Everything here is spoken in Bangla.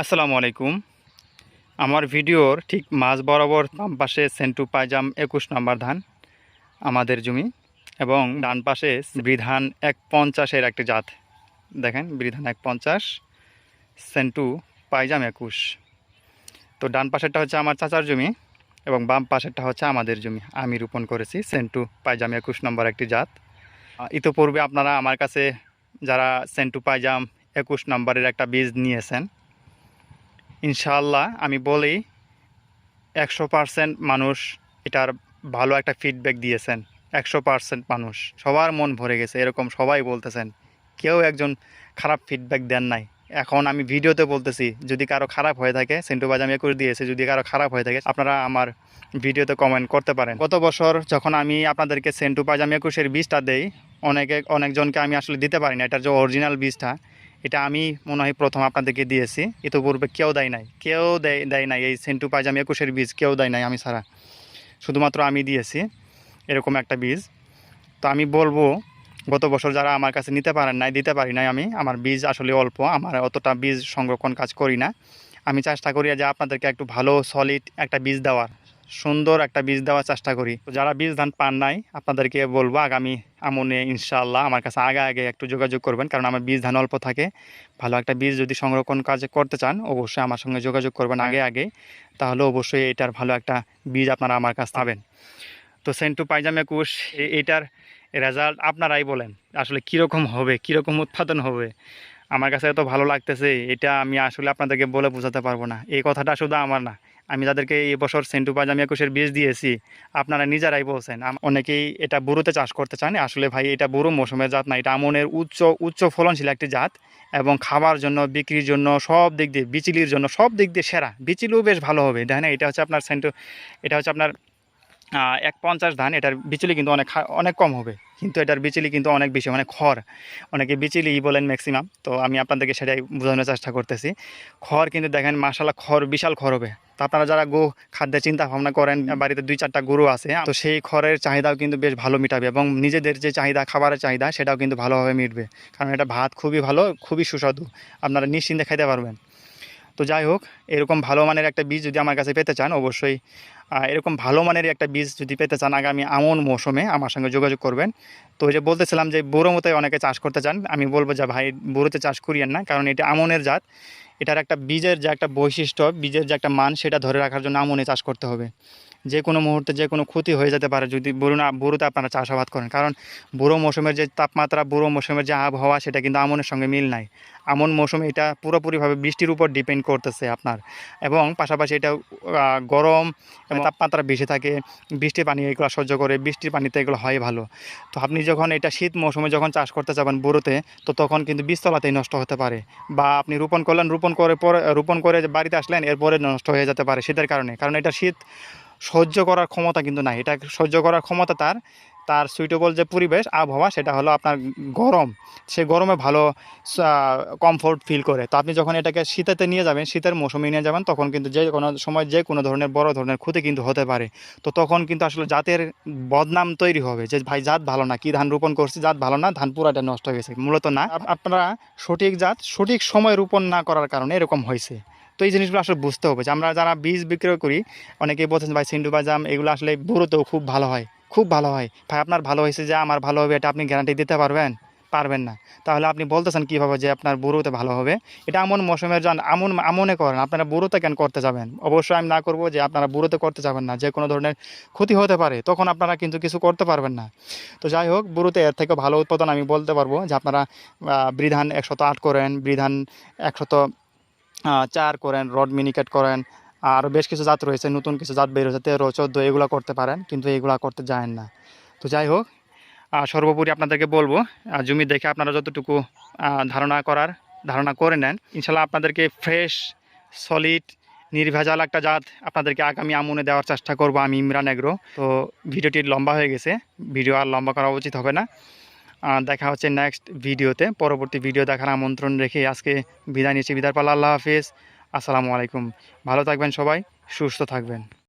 আসসালামু আলাইকুম। আমার ভিডিওর ঠিক মাঝ বরাবর বাম পাশে সেন্টু পাইজাম একুশ নম্বর ধান, আমাদের জমি এবং ডান পাশে বিধান এক পঞ্চাশের একটি জাত। দেখেন, বিধান এক পঞ্চাশ, সেন্টু পাইজাম একুশ। তো ডান পাশেরটা হচ্ছে আমার চাচার জমি এবং বাম পাশেরটা হচ্ছে আমাদের জমি। আমি রোপণ করেছি সেন্টু পাইজাম একুশ নম্বর একটি জাত। ইতোপূর্বে আপনারা আমার কাছে যারা সেন্টু পাইজাম একুশ নম্বরের একটা বীজ নিয়েছেন ইনশাআল্লাহ আমি বলি একশো পারসেন্ট মানুষ এটার ভালো একটা ফিডব্যাক দিয়েছেন। একশো পারসেন্ট মানুষ। সবার মন ভরে গেছে, এরকম সবাই বলতেছেন। কেউ একজন খারাপ ফিডব্যাক দেন নাই। এখন আমি ভিডিওতে বলতেছি, যদি কারও খারাপ হয়ে থাকে, সেন্টু বাজাম একুশ দিয়েছে, যদি কারও খারাপ হয়ে থাকে, আপনারা আমার ভিডিওতে কমেন্ট করতে পারেন। গত বছর যখন আমি আপনাদেরকে সেন্টু পাজাম একুশের বীজটা দেই, অনেকে, অনেকজনকে আমি আসলে দিতে পারি না, এটার যে অরিজিনাল বীজটা এটা আমি মনে হয় প্রথম আপনাদেরকে দিয়েছি। ইতিপূর্বে কেউ দেয় নাই। কেউ দেয় দেয় নাই এই সেন্টু পাজাম একুশের বীজ, কেউ দেয় নাই আমি ছাড়া। শুধুমাত্র আমি দিয়েছি এরকম একটা বীজ। তো আমি বলব, গত বছর যারা আমার কাছে নিতে পারেন নাই, দিতে পারি নাই আমি, আমার বীজ আসলে অল্প, আমার অতটা বীজ সংরক্ষণ কাজ করি না। আমি চেষ্টা করি যে আপনাদেরকে একটু ভালো সলিড একটা বীজ দেওয়ার। সুন্দর একটা বীজ দেওয়ার চেষ্টা করি। তো যারা বীজ ধান পান নাই আপনাদেরকে বলব আগামী আমনে ইনশাআল্লাহ আমার কাছে আগে আগে একটু যোগাযোগ করবেন কারণ আমার বীজ ধান অল্প থাকে। ভালো একটা বীজ যদি সংরক্ষণ কাজ করতে চান অবশ্যই আমার সঙ্গে যোগাযোগ করবেন আগে আগে। তাহলে অবশ্যই এটার ভালো একটা বীজ আপনারা আমার কাছে পাবেন। তো সেন্টু পাইজামে কুশ এটার রেজাল্ট আপনারাই বলেন আসলে কীরকম হবে কীরকম উৎপাদন হবে? আমার কাছে এত ভালো লাগতেছে এটা আমি আসলে আপনাদেরকে বলে বোঝাতে পারব না। এই কথাটা শুধু আমার না আমি যাদেরকে এই বছর সেন্টু আমি একুশের বীজ দিয়েছি। আপনারা নিজেরাই বলছেন অনেকেই এটা বুড়োতে চাষ করতে চান। আসলে ভাই, এটা বুড়ো মৌসুমের জাত না, এটা আমনের উচ্চ উচ্চ ফলনশীল একটি জাত এবং খাবার জন্য, বিক্রির জন্য সব দিক দিয়ে, বিচিলির জন্য সব দিক দিয়ে সেরা। বিচিলিও বেশ ভালো হবে দেখেন এটা হচ্ছে আপনার সেন্টু, এটা হচ্ছে আপনার এক পঞ্চাশ ধান এটার বিচুলি কিন্তু অনেক খা- অনেক কম হবে। কিন্তু এটার বিচুলি কিন্তু অনেক বেশি মানে খড়। অনেকে বিচুলি বলেন ম্যাক্সিমাম তো আমি আপনাদেরকে সেটাই বোঝানোর চেষ্টা করতেছি। খড় কিন্তু দেখেন মাসালা খড় বিশাল খড় হবে। তো আপনারা যারা গো খাদ্যের চিন্তা ভাবনা করেন বাড়িতে দুই চারটা গরু আছে তো সেই খড়ের চাহিদাও কিন্তু বেশ ভালো মিটাবে এবং নিজেদের যে চাহিদা খাবারের চাহিদা সেটাও কিন্তু ভালোভাবে মিটবে। কারণ এটা ভাত খুবই ভালো খুবই সুস্বাদু। আপনারা নিশ্চিন্তে খাইতে পারবেন। তো যাই হোক, এরকম ভালো মানের একটা বীজ যদি আমার কাছে পেতে চান, অবশ্যই এরকম ভালো মানের একটা বীজ যদি পেতে চান আগামী আমন মৌসুমে, আমার সঙ্গে যোগাযোগ করবেন। তো যে বলতেছিলাম যে বুড়ো মতোই অনেকে চাষ করতে চান, আমি বলব যে ভাই বুড়োতে চাষ করিয়েন না, কারণ এটা আমনের জাত। এটার একটা বীজের যে একটা বৈশিষ্ট্য, বীজের যে একটা মান, সেটা ধরে রাখার জন্য আমনে চাষ করতে হবে। যে কোনো মুহূর্তে যে কোনো ক্ষতি হয়ে যেতে পারে যদি বুড়ো না বুড়োতে আপনারা চাষাবাদ করেন। কারণ বুড়ো মৌসুমের যে তাপমাত্রা বুড়ো মৌসুমের যে আবহাওয়া সেটা কিন্তু আমনের সঙ্গে মিল নাই। আমন মৌসুমে এটা পুরোপুরিভাবে বৃষ্টির উপর ডিপেন্ড করতেছে আপনার। এবং পাশাপাশি এটা গরম এবং তাপমাত্রা বেশি থাকে বৃষ্টির পানি এগুলো সহ্য করে বৃষ্টির পানিতে এগুলো হয় ভালো। তো আপনি যখন এটা শীত মৌসুমে যখন চাষ করতে যাবেন বুড়োতে তো তখন কিন্তু বীজতলাতেই নষ্ট হতে পারে। বা আপনি রোপণ করলেন রোপণ করে পরে রোপণ করে বাড়িতে আসলেন এরপরে নষ্ট হয়ে যেতে পারে শীতের কারণে। কারণ এটা শীত সহ্য করার ক্ষমতা কিন্তু নাই। এটা সহ্য করার ক্ষমতা তার তার সুইটেবল যে পরিবেশ, আবহাওয়া, সেটা হলো আপনার গরম। সে গরমে ভালো কমফোর্ট ফিল করে। তো আপনি যখন এটাকে শীতেতে নিয়ে যাবেন, শীতের মৌসুমে নিয়ে যাবেন, তখন কিন্তু যে কোনো সময় যে কোনো ধরনের, বড় ধরনের ক্ষতি কিন্তু হতে পারে। তো তখন কিন্তু আসলে জাতের বদনাম তৈরি হবে যে, ভাই, জাত ভালো না। কি ধান রোপণ করছি? জাত ভালো না। ধান পুরাটা নষ্ট হয়ে গেছে মূলত না। আপনারা সঠিক জাত সঠিক সময় রোপণ না করার কারণে এরকম হয়েছে তো এই জিনিসগুলো আসলে বুঝতে হবে যে আমরা যারা বীজ বিক্রয় করি, অনেকেই বলছেন, ভাই, সিন্ডু বাজাম এগুলো আসলে বুড়োতেও খুব ভালো হয়, খুব ভালো হয়। ভাই, আপনার ভালো হয়েছে যে আমার ভালো হবে, এটা আপনি গ্যারান্টি দিতে পারবেন? পারবেন না। তাহলে আপনি বলতেছেন কীভাবে যে আপনার বুড়োতে ভালো হবে? এটা এমন মৌসুমের যান আমন আমনে করেন, আপনারা বুড়োতে কেন করতে যাবেন? অবশ্যই আমি না করব যে আপনারা বুড়োতে করতে যাবেন না, যে কোনো ধরনের ক্ষতি হতে পারে, তখন আপনারা কিন্তু কিছু করতে পারবেন না। তো যাই হোক, বুড়োতে এর থেকে ভালো উৎপাদন আমি বলতে পারব যে আপনারা বৃধান একশত আট করেন, বৃধান একশত চার করেন, রড মিনিকেট করেন, আর বেশ কিছু জাত রয়েছে, নতুন কিছু জাত বের হয়েছে, তেরো, চোদ্দ, এগুলো করতে পারেন, কিন্তু এগুলো করতে যায়েন না। তো যাই হোক সর্বোপরি আপনাদেরকে বলব জমি দেখে আপনারা যতটুকু ধারণা করার, ধারণা করে নেন, ইনশাল্লাহ আপনাদেরকে ফ্রেশ, সলিড, নির্ভেজাল একটা জাত আপনাদেরকে আগামী আমনে দেওয়ার চেষ্টা করব, আমি ইমরান এগ্রো। তো ভিডিওটি লম্বা হয়ে গেছে, ভিডিও আর লম্বা করা উচিত হবে না। দেখা হচ্ছে নেক্সট ভিডিওতে। পরবর্তী ভিডিও দেখার আমন্ত্রণ রেখে আজকে বিদায় নিচ্ছি। বিদায় পাল্লা আল্লাহ হাফিজ। আসসালামু আলাইকুম। ভালো থাকবেন সবাই, সুস্থ থাকবেন।